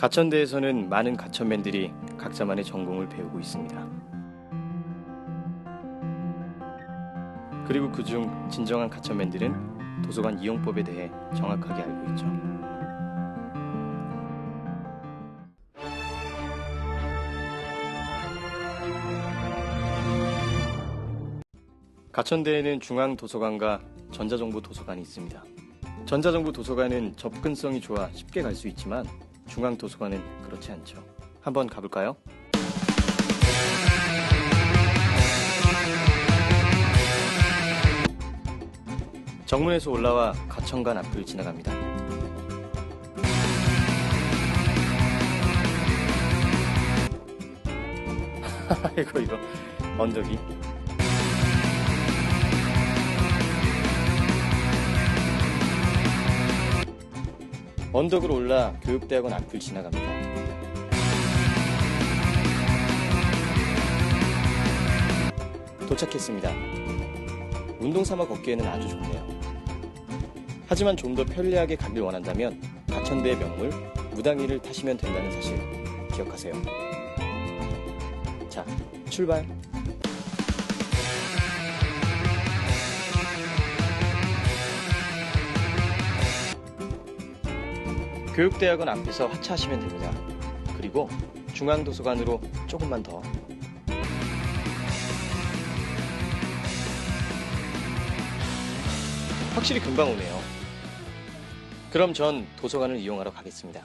가천대에서는 많은 가천맨들이 각자만의 전공을 배우고 있습니다. 그리고 그중 진정한 가천맨들은 도서관 이용법에 대해 정확하게 알고 있죠. 가천대에는 중앙도서관과 전자정보 도서관이 있습니다. 전자정보 도서관은 접근성이 좋아 쉽게 갈 수 있지만 중앙도서관은 그렇지 않죠. 한번 가볼까요? 정문에서 올라와 가천관 앞을 지나갑니다. 이거 이거 언덕이 언덕을 올라 교육대학원 앞을 지나갑니다. 도착했습니다. 운동 삼아 걷기에는 아주 좋네요. 하지만 좀 더 편리하게 가길 원한다면 가천대의 명물 무당이를 타시면 된다는 사실 기억하세요. 자, 출발! 교육대학원 앞에서 하차하시면 됩니다. 그리고 중앙도서관으로 조금만 더. 확실히 금방 오네요. 그럼 전 도서관을 이용하러 가겠습니다.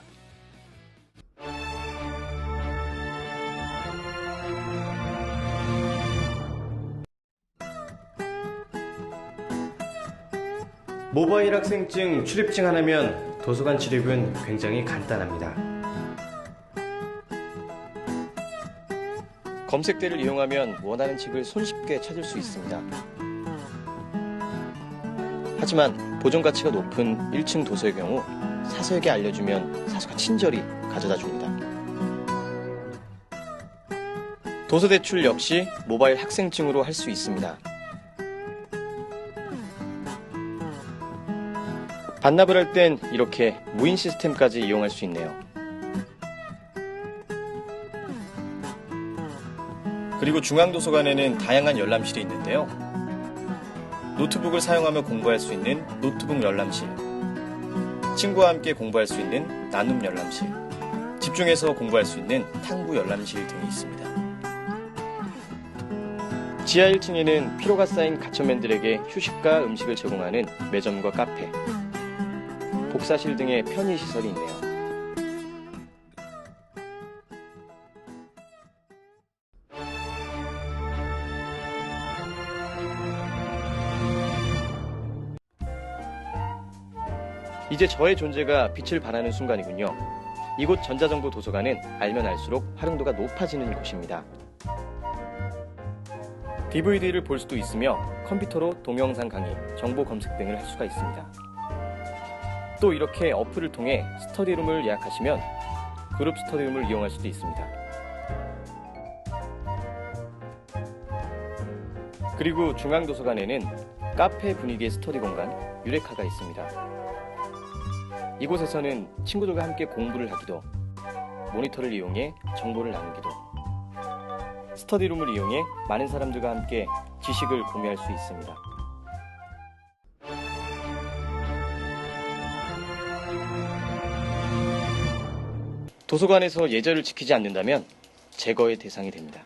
모바일 학생증 출입증 하나면 도서관 출입은 굉장히 간단합니다. 검색대를 이용하면 원하는 책을 손쉽게 찾을 수 있습니다. 하지만 보존 가치가 높은 1층 도서의 경우 사서에게 알려주면 사서가 친절히 가져다 줍니다. 도서 대출 역시 모바일 학생증으로 할 수 있습니다. 반납을 할 땐 이렇게 무인 시스템까지 이용할 수 있네요. 그리고 중앙도서관에는 다양한 열람실이 있는데요. 노트북을 사용하며 공부할 수 있는 노트북 열람실, 친구와 함께 공부할 수 있는 나눔 열람실, 집중해서 공부할 수 있는 탕부 열람실 등이 있습니다. 지하 1층에는 피로가 쌓인 가천맨들에게 휴식과 음식을 제공하는 매점과 카페, 복사실 등의 편의 시설이 있네요. 이제 저의 존재가 빛을 발하는 순간이군요. 이곳 전자정보 도서관은 알면 알수록 활용도가 높아지는 곳입니다. DVD를 볼 수도 있으며 컴퓨터로 동영상 강의, 정보 검색 등을 할 수가 있습니다. 또 이렇게 어플을 통해 스터디룸을 예약하시면 그룹 스터디룸을 이용할 수도 있습니다. 그리고 중앙도서관에는 카페 분위기의 스터디 공간 유레카가 있습니다. 이곳에서는 친구들과 함께 공부를 하기도, 모니터를 이용해 정보를 나누기도, 스터디룸을 이용해 많은 사람들과 함께 지식을 공유할 수 있습니다. 도서관에서 예절을 지키지 않는다면 제거의 대상이 됩니다.